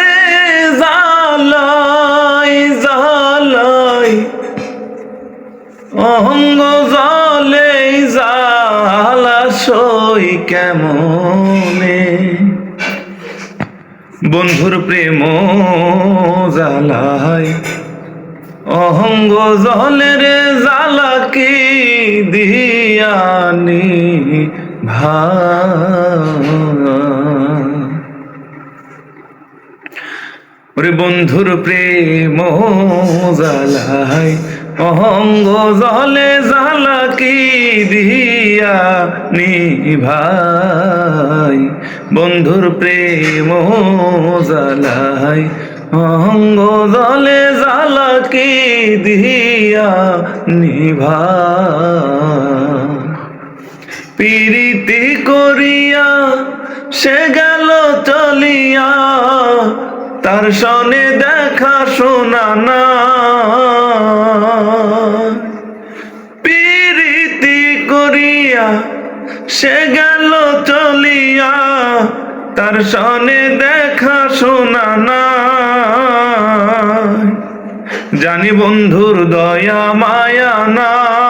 রে জালাই জালাই অঙ্গ জলে জালা সই কেমনে বন্ধুর প্রেম জালাই অহঙ্গ জলের জালা কি দিয়ানি ভা ওরে বন্ধুর প্রেম জালাই অহঙ্গ জলে জালা কি দিয়া নিভাই বন্ধুর প্রেম জালাই অহঙ্গ জলে জালা কি দিয়া নিভাই পীড়িতি করিয়া সে গেল চলিয়া তার সনে দেখা শোনা না। পীড়িতি করিয়া সে গেল চলিয়া, তার সনে দেখা শোনা না। জানি বন্ধুর দয়া, মায়া নাই।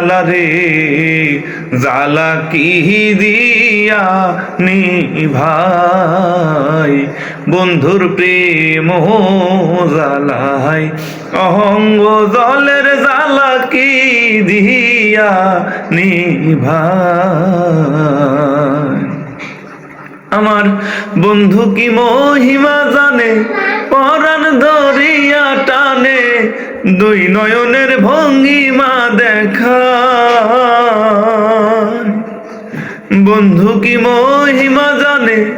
জালা রে, জালা কি দিয়া নি ভাই? বন্ধুর প্রেম জালাই, অহঙ্গ জলের জালা কি দিয়া নি ভাই? আমার বন্ধু কি মহিমা জানে? দুই নয়নের ভঙ্গিমা দেখা। বন্ধু কি মহিমা জানে,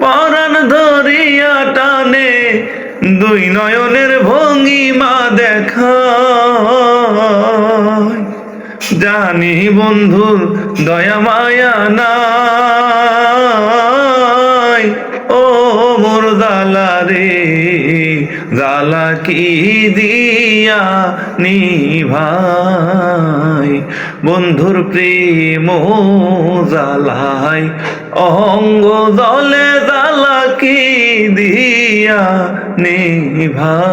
পরাণ ধরিয়া টানে। দুই নয়নের ভঙ্গিমা দেখা। জানি বন্ধুর দয়া মায়া নাই। ও মোর জালা জালা কি দিয়া নি ভাই বন্ধুর প্রেম জালাই অঙ্গ জলে জালা কি দিয়া নি ভাই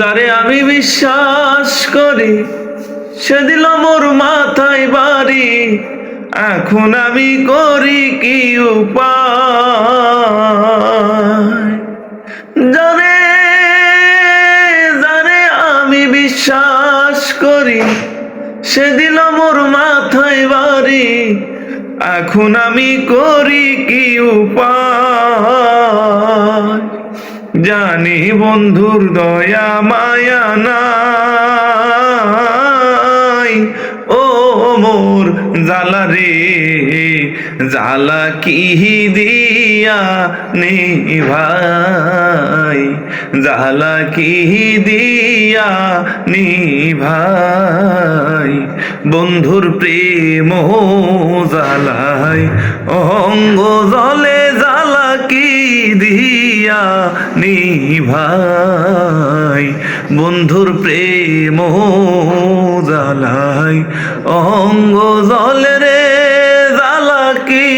যারে আমি বিশ্বাস করি, সে দিল মোর মাথায় বাড়ি। এখন আমি করি কি উপায়? জানে যারে আমি বিশ্বাস করি সে দিল মোর মাথায় বাড়ি। এখন আমি করি কি উপায়? জানি বন্ধুর দয়া, মায়া নাই জালা রে, জালা কি দিয়া নে ভাই? জালা কি দিয়া নি ভাই? বন্ধুর প্রেম জালাই অঙ্গ জলে জালা কি দিয়া নি ভাই? বন্ধুর প্রেম জালাই অঙ্গ জলে রে জালা কি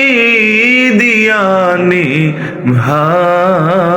দিয়ানি ভাই?